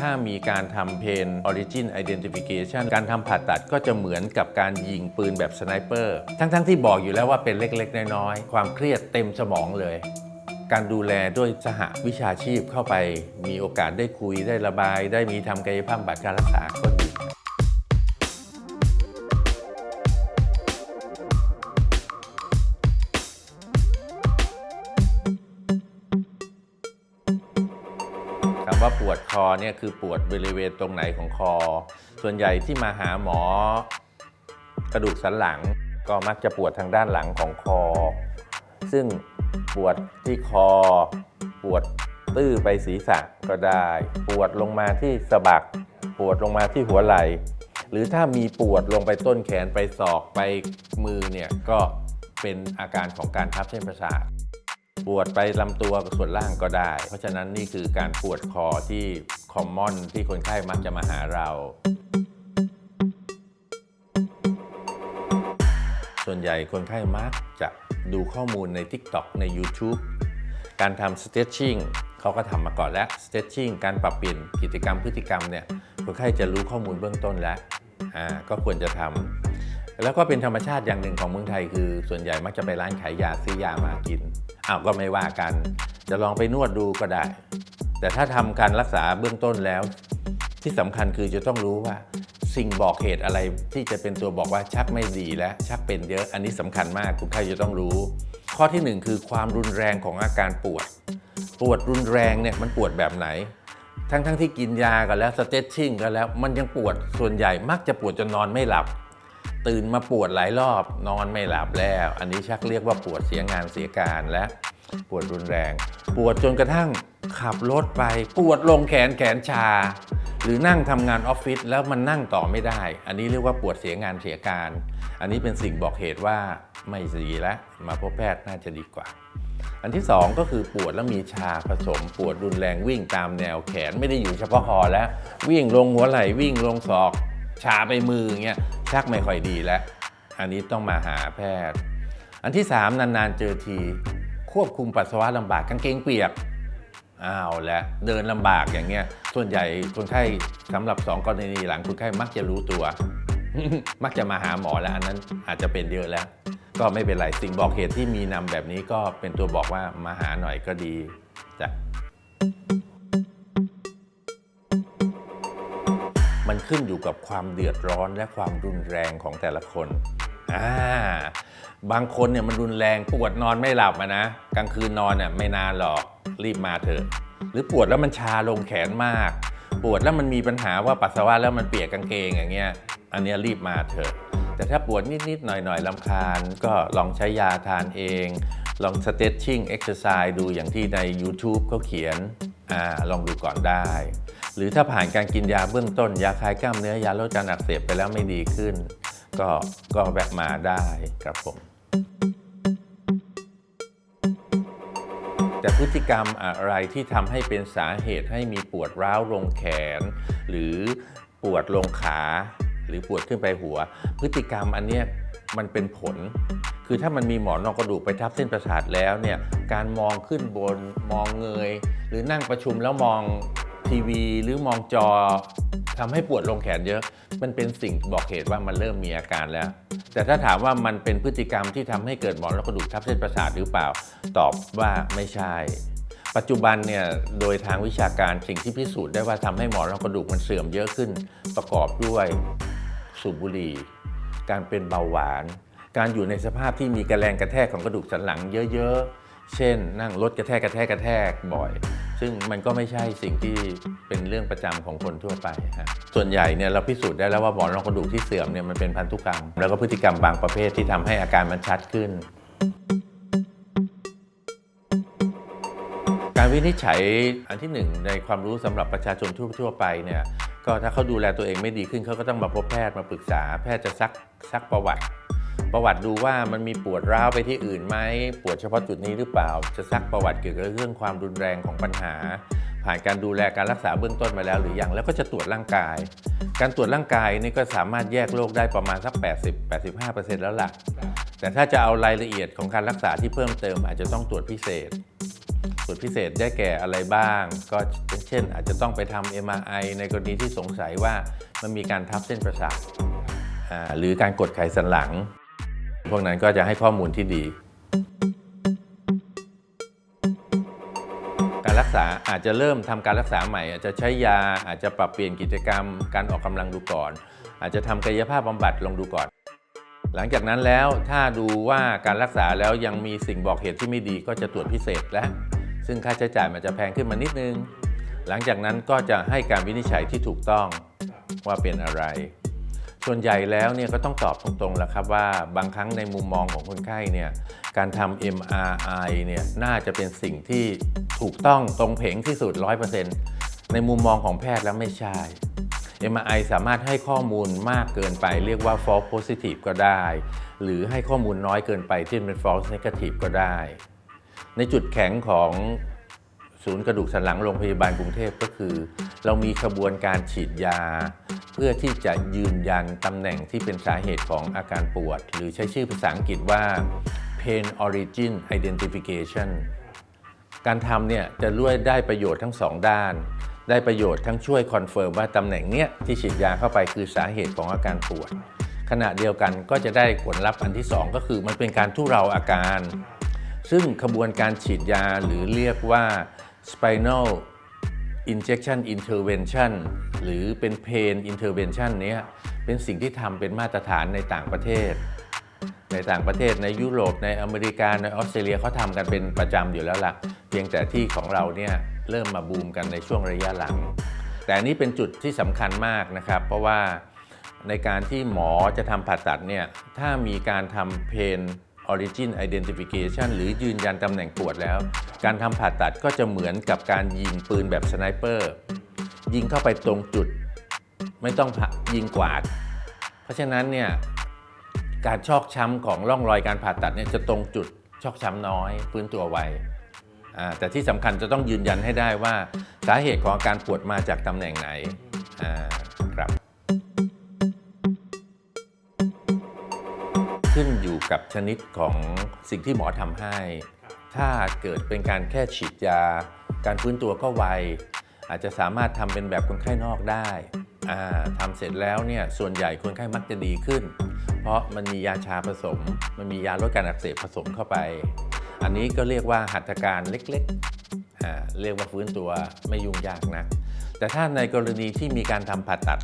ถ้ามีการทำเพน origin identification การทำผ่าตัดก็จะเหมือนกับการยิงปืนแบบสไนเปอร์ ทั้งๆที่บอกอยู่แล้วว่าเป็นเล็กๆ น้อยๆ ความเครียดเต็มสมองเลย การดูแลด้วยสหวิชาชีพเข้าไป มีโอกาสได้คุยได้ระบาย ได้มีทำกายภาพบำบัดการรักษาก็ ว่าปวดคอเนี่ยคือปวดบริเวณตรงไหนของคอ ส่วนใหญ่ที่มาหาหมอกระดูกสันหลังก็มักจะปวดทางด้านหลังของคอ ซึ่งปวดที่คอ ปวดตื้อไปศีรษะก็ได้ ปวดลงมาที่สะบัก ปวดลงมาที่หัวไหล่ หรือถ้ามีปวดลงไปต้นแขนไปศอกไปมือเนี่ยก็เป็นอาการของการทับเส้นประสาท ปวดไปลำตัวส่วนล่างก็ได้ เพราะฉะนั้นนี่คือการปวดคอที่คอมมอนที่คนไข้มักจะมาหาเรา ส่วนใหญ่คนไข้มักจะดูข้อมูลใน TikTok ใน YouTube การทำ stretching เขาก็ทำมาก่อนแล้ว stretching การปรับเปลี่ยนกิจกรรมพฤติกรรมเนี่ยคนไข้จะรู้ข้อมูลเบื้องต้นแล้วอ่าก็ควรจะทำ แล้วก็เป็นธรรมชาติอย่างหนึ่งของเมืองไทยคือ ส่วนใหญ่มักจะไปร้านขายยาซื้อยามากินอ้าวก็ไม่ว่ากัน จะลองไปนวดดูก็ได้ แต่ถ้าทำการรักษาเบื้องต้นแล้ว ที่สำคัญคือจะต้องรู้ว่า สิ่งบอกเหตุอะไรที่จะเป็นตัวบอกว่าชักไม่ดีและชักเป็นเยอะอันนี้สำคัญมากคุณไข้จะต้องรู้ ข้อที่หนึ่งคือความรุนแรงของอาการปวด ปวดรุนแรงเนี่ยมันปวดแบบไหนทั้งที่กินยากันแล้วสเต t ชิ่งกันแล้ว มันยังปวดส่วนใหญ่มักจะปวดจนนอนไม่หลับ ตื่นมาปวดหลายรอบ นอนไม่หลับแล้ว อันนี้ชักเรียกว่าปวดเสียงานเสียการและปวดรุนแรง ปวดจนกระทั่งขับรถไป ปวดลงแขนแขนชา หรือนั่งทำงานออฟฟิศแล้วมันนั่งต่อไม่ได้ อันนี้เรียกว่าปวดเสียงานเสียการ อันนี้เป็นสิ่งบอกเหตุว่าไม่ดีแล้วมาพบแพทย์น่าจะดีกว่า อันที่สองก็คือปวดแล้วมีชาผสม ปวดรุนแรงวิ่งตามแนวแขนไม่ได้อยู่เฉพาะคอแล้ว วิ่งลงหัวไหล่วิ่งลงศอก ชาไปมืออย่างเงี้ยชักไม่ค่อยดีแล้ว อันนี้ต้องมาหาแพทย์ อันที่สามนานๆเจอที ควบคุมปัสสาวะลำบากกางเกงเปียกอ้าวและเดินลำบากอย่างเงี้ย ส่วนใหญ่คนไข้สำหรับ 2 กรณีหลังคนไข้มักจะรู้ตัว มักจะมาหาหมอแล้วอันนั้นอาจจะเป็นเยอะแล้ว ก็ไม่เป็นไรสิ่งบอกเหตุที่มีนำแบบนี้ก็เป็นตัวบอกว่ามาหาหน่อยก็ดีจ้ะ มันขึ้นอยู่กับความเดือดร้อนและความรุนแรงของแต่ละคนอ่าบางคนเนี่ยมันรุนแรงปวดนอนไม่หลับะนะกลางคืนนอนเนี่ยไม่นานหรอกรีบมาเถอะ หรือปวดแล้วมันชาลงแขนมาก ปวดแล้วมันมีปัญหาว่าปัสสาวะแล้วมันเปียกกางเกงอย่างเงี้ยอันนี้รีบมาเถอะ แต่ถ้าปวดนิดๆหน่อยๆลำคาญ ก็ลองใช้ยาทานเอง ลอง stretching exercise ดูอย่างที่ใน YouTube เขาเขียนอ่าลองดูก่อนได้ หรือถ้าผ่านการกินยาเบื้องต้น ยาคลายกล้ามเนื้อยาลดการอักเสบไปแล้วไม่ดีขึ้น ก็ก็แวะมาได้ครับผม แต่พฤติกรรมอะไรที่ทำให้เป็นสาเหตุให้มีปวดร้าวลงแขน หรือปวดลงขา หรือปวดขึ้นไปหัว พฤติกรรมอันเนี้ยมันเป็นผล คือถ้ามันมีหมอนรองกระดูกไปทับเส้นประสาทแล้วเนี่ย การมองขึ้นบน มองเงย หรือนั่งประชุมแล้วมอง ทีวีหรือมองจอทำให้ปวดลงแขนเยอะ มันเป็นสิ่งบอกเหตุว่ามันเริ่มมีอาการแล้ว แต่ถ้าถามว่ามันเป็นพฤติกรรมที่ทำให้เกิดหมอนรองกระดูกทับเส้นประสาทหรือเปล่า ตอบว่าไม่ใช่ ปัจจุบันเนี่ยโดยทางวิชาการสิ่งที่พิสูจน์ได้ว่าทำให้หมอนรองกระดูกมันเสื่อมเยอะขึ้น ประกอบด้วยสูบบุหรี่ การเป็นเบาหวาน การอยู่ในสภาพที่มีกระแรงกระแทกของกระดูกสันหลังเยอะๆ เช่น นั่งรถกระแทกกระแทกกระแทกบ่อย ซึ่งมันก็ไม่ใช่สิ่งที่เป็นเรื่องประจำของคนทั่วไปฮะส่วนใหญ่เนี่ยเราพิสูจน์ได้แล้วว่าหมอนรองกระดูกที่เสื่อมเนี่ยมันเป็นพันธุกรรม แล้วก็พฤติกรรมบางประเภทที่ทำให้อาการมันชัดขึ้น การวินิจฉัยอันที่หนึ่งในความรู้สำหรับประชาชนทั่วๆไปเนี่ยก็ถ้าเขาดูแลตัวเองไม่ดีขึ้นเขาก็ต้องมาพบแพทย์มาปรึกษา แพทย์จะซักซักประวัติ ประวัติดูว่ามันมีปวดร้าวไปที่อื่นไหมปวดเฉพาะจุดนี้หรือเปล่า จะซักประวัติเกี่ยวกับเรื่องความรุนแรงของปัญหา ผ่านการดูแลการรักษาเบื้องต้นมาแล้วหรือยังแล้วก็จะตรวจร่างกาย การตรวจร่างกายนี่ก็สามารถแยกโรคได้ประมาณสัก 80-85%แล้วล่ะ แต่ถ้าจะเอารายละเอียดของการรักษาที่เพิ่มเติม อาจจะต้องตรวจพิเศษตรวจพิเศษได้แก่อะไรบ้าง ก็เช่น อาจจะต้องไปทำ MRI ในกรณีที่สงสัยว่ามันมีการทับเส้นประสาทหรือการกดไขสันหลัง พวกนั้นก็จะให้ข้อมูลที่ดี การรักษาอาจจะเริ่มทำการรักษาใหม่ อาจจะใช้ยาอาจจะปรับเปลี่ยนกิจกรรม การออกกำลังดูก่อน อาจจะทำกายภาพบำบัดลองดูก่อน หลังจากนั้นแล้วถ้าดูว่าการรักษาแล้วยังมีสิ่งบอกเหตุที่ไม่ดีก็จะตรวจพิเศษและซึ่งค่าใช้จ่ายมันจะแพงขึ้นมานิดนึง หลังจากนั้นก็จะให้การวินิจฉัยที่ถูกต้องว่าเป็นอะไร ส่วนใหญ่แล้วเนี่ยก็ต้องตอบตรงๆแล้วครับว่าบางครั้งในมุมมองของคนไข้เนี่ยการทำ MRI เนี่ยน่าจะเป็นสิ่งที่ถูกต้องตรงเพงที่สุด 100%ในมุมมองของแพทย์แล้วไม่ใช่ MRI สามารถให้ข้อมูลมากเกินไป เรียกว่า false positive ก็ได้ หรือให้ข้อมูลน้อยเกินไปที่เป็น false negative ก็ได้ ในจุดแข็งของ ศูนย์กระดูกสันหลังโรงพยาบาลกรุงเทพก็คือ เรามีขบวนการฉีดยา เพื่อที่จะยืนยันตำแหน่งที่เป็นสาเหตุของอาการปวด หรือใช้ชื่อภาษาอังกฤษว่า pain origin identification การทำเนี่ยจะด้วยได้ประโยชน์ทั้งสองด้าน ได้ประโยชน์ทั้งช่วยคอนเฟิร์มว่าตำแหน่งเนี้ยที่ฉีดยาเข้าไปคือสาเหตุของอาการปวด ขณะเดียวกันก็จะได้ผลลัพธ์อันที่ 2 ก็คือมันเป็นการทุเราอาการ ซึ่งขบวนการฉีดยาหรือเรียกว่า spinal injection intervention หรือเป็น pain intervention เนี้ยเป็นสิ่งที่ทำเป็นมาตรฐานในต่างประเทศ ในต่างประเทศในยุโรปในอเมริกา ในออสเตรเลียเขาทำกันเป็นประจำอยู่แล้วล่ะ เพียงแต่ที่ของเราเนี่ยเริ่มมาบูมกันในช่วงระยะหลัง แต่นี้เป็นจุดที่สำคัญมากนะครับ เพราะว่าในการที่หมอจะทำผ่าตัดเนี่ยถ้ามีการทำ pain origin identification หรือยืนยันตำแหน่งปวดแล้ว การทำผ่าตัดก็จะเหมือนกับการยิงปืนแบบสไนเปอร์ยิงเข้าไปตรงจุด ไม่ต้องยิงกวาด เพราะฉะนั้นเนี่ยการชอกช้ำของร่องรอยการผ่าตัดเนี่ยจะตรงจุดชอกช้ำน้อยฟื้นตัวไวแต่ที่สำคัญจะต้องยืนยันให้ได้ว่าสาเหตุของอาการปวดมาจากตำแหน่งไหนครับ ชนิดของสิ่งที่หมอทำให้ ถ้าเกิดเป็นการแค่ฉีดยา การฟื้นตัวก็ไว อาจจะสามารถทำเป็นแบบคนไข้นอกได้อ่าทำเสร็จแล้วเนี่ยส่วนใหญ่คนไข้มักจะดีขึ้น เพราะมันมียาชาผสม มันมียาลดการอักเสบผสมเข้าไป อันนี้ก็เรียกว่าหัตถการเล็กๆอ่าเรียกว่าฟื้นตัวไม่ยุ่งยากนะแต่ถ้าในกรณีที่มีการทำผ่าตัด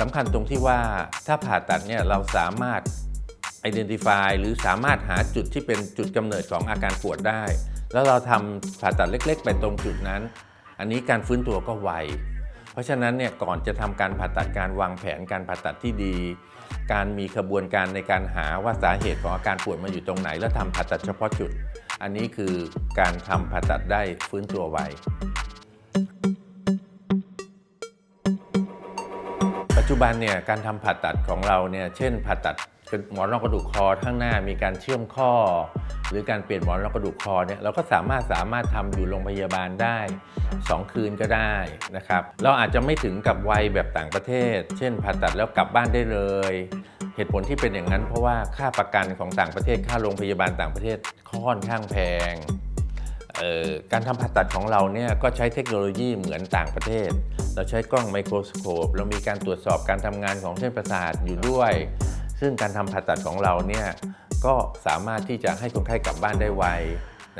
สำคัญตรงที่ว่าถ้าผ่าตัดเนี่ยเราสามารถ identify หรือสามารถหาจุดที่เป็นจุดกำเนิดของอาการปวดได้ แล้วเราทำผ่าตัดเล็ก ๆ ไปตรงจุดนั้น อันนี้การฟื้นตัวก็ไว เพราะฉะนั้นเนี่ยก่อนจะทำการผ่าตัดการวางแผนการผ่าตัดที่ดี การมีขบวนการในการหาว่าสาเหตุของอาการปวดมาอยู่ตรงไหน แล้วทำผ่าตัดเฉพาะจุด อันนี้คือการทำผ่าตัดได้ฟื้นตัวไวปัจจุบันเนี่ยการทำผ่าตัดของเราเนี่ยเช่นผ่าตัด หมอนรองกระดูกคอข้างหน้ามีการเชื่อมข้อ หรือการเปลี่ยนหมอนรองกระดูกคอเนี่ยเราก็สามารถสามารถทำอยู่โรงพยาบาลได้ 2 คืนก็ได้นะครับเราอาจจะไม่ถึงกับวัยแบบต่างประเทศ เช่นผ่าตัดแล้วกลับบ้านได้เลย เหตุผลที่เป็นอย่างนั้น เพราะว่าค่าประกันของต่างประเทศค่าโรงพยาบาลต่างประเทศค่อนข้างแพงการทำผ่าตัดของเราเนี่ยก็ใช้เทคโนโลยีเหมือนต่างประเทศ เราใช้กล้องไมโครสโคป เรามีการตรวจสอบการทำงานของเส้นประสาทอยู่ด้วย ซึ่งการทำผ่าตัดของเราเนี่ยก็สามารถที่จะให้คนไข้กลับบ้านได้ไว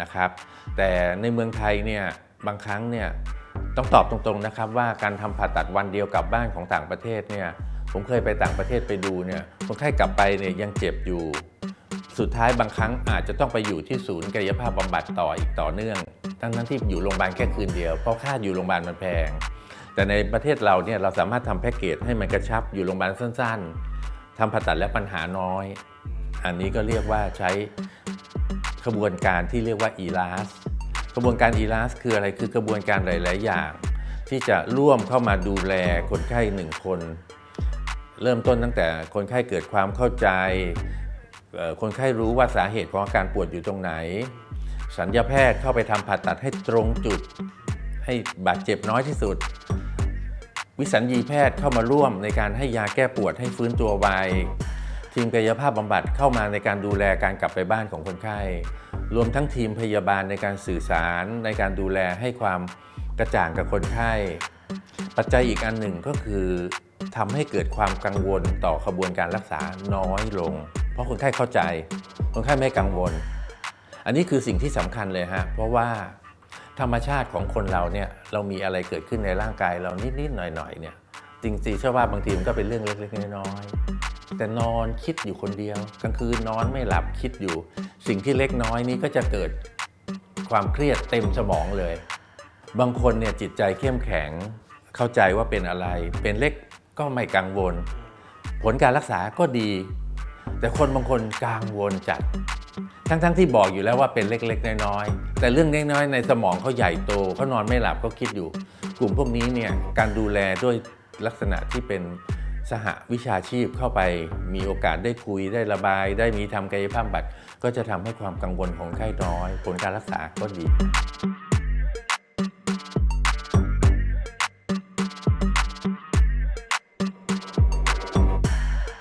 นะครับ แต่ในเมืองไทยเนี่ยบางครั้งเนี่ยต้องตอบตรงๆนะครับว่าการทำผ่าตัดวันเดียวกลับบ้านของต่างประเทศเนี่ยผมเคยไปต่างประเทศไปดูเนี่ยคนไข้กลับไปเนี่ยยังเจ็บอยู่ สุดท้ายบางครั้งอาจจะต้องไปอยู่ที่ศูนย์กายภาพบำบัดต่ออีกต่อเนื่อง ทั้งนั้นที่อยู่โรงพยาบาลแค่คืนเดียวเพราะค่าอยู่โรงพยาบาลมันแพง แต่ในประเทศเราเนี่ยเราสามารถทำแพ็กเกจให้มันกระชับอยู่โรงพยาบาลสั้น ทำผ่าตัดและปัญหาน้อย อันนี้ก็เรียกว่าใช้ขบวนการที่เรียกว่า ELAS กระบวนการ ELAS คืออะไรคือกระบวนการหลาย ๆ อย่าง ที่จะร่วมเข้ามาดูแลคนไข้หนึ่งคน เริ่มต้นตั้งแต่คนไข้เกิดความเข้าใจ คนไข้รู้ว่าสาเหตุของอาการปวดอยู่ตรงไหน สัญญาแพทย์เข้าไปทำผ่าตัดให้ตรงจุด ให้บาดเจ็บน้อยที่สุด วิสัญญีแพทย์เข้ามาร่วมในการให้ยาแก้ปวดให้ฟื้นตัวไวทีมกายภาพบำบัดเข้ามาในการดูแลการกลับไปบ้านของคนไข้ รวมทั้งทีมพยาบาลในการสื่อสารในการดูแลให้ความกระจ่างกับคนไข้ ปัจจัยอีกอันหนึ่งก็คือทำให้เกิดความกังวลต่อขบวนการรักษาน้อยลง เพราะคนไข้เข้าใจ คนไข้ไม่กังวล อันนี้คือสิ่งที่สำคัญเลยฮะเพราะว่า ธรรมชาติของคนเราเนี่ยเรามีอะไรเกิดขึ้นในร่างกายเรานิดๆหน่อยๆเนี่ยจริงๆเชื่อว่าบางทีมันก็เป็นเรื่องเล็กๆน้อยๆแต่นอนคิดอยู่คนเดียว กลางคืนนอนไม่หลับคิดอยู่ สิ่งที่เล็กน้อยนี้ก็จะเกิดความเครียดเต็มสมองเลย บางคนเนี่ยจิตใจเข้มแข็งเข้าใจว่าเป็นอะไร เป็นเล็กก็ไม่กังวล ผลการรักษาก็ดี แต่คนบางคนกังวลจัด ทั้งๆทที่บอกอยู่แล้วว่าเป็นเล็กๆ น้อยๆแต่เรื่องเล็กน้อยในสมองเขาใหญ่โตเขานอนไม่หลับเขาคิดอยู่ กลุ่มพวกนี้เนี่ยการดูแลด้วยลักษณะที่เป็นสหวิชาชีพเข้าไปมีโอกาสได้คุยได้ระบาย ได้มีทำกายภาพบำบัดก็จะทำให้ความกังวลของไข้น้อย ผลการรักษาก็ดี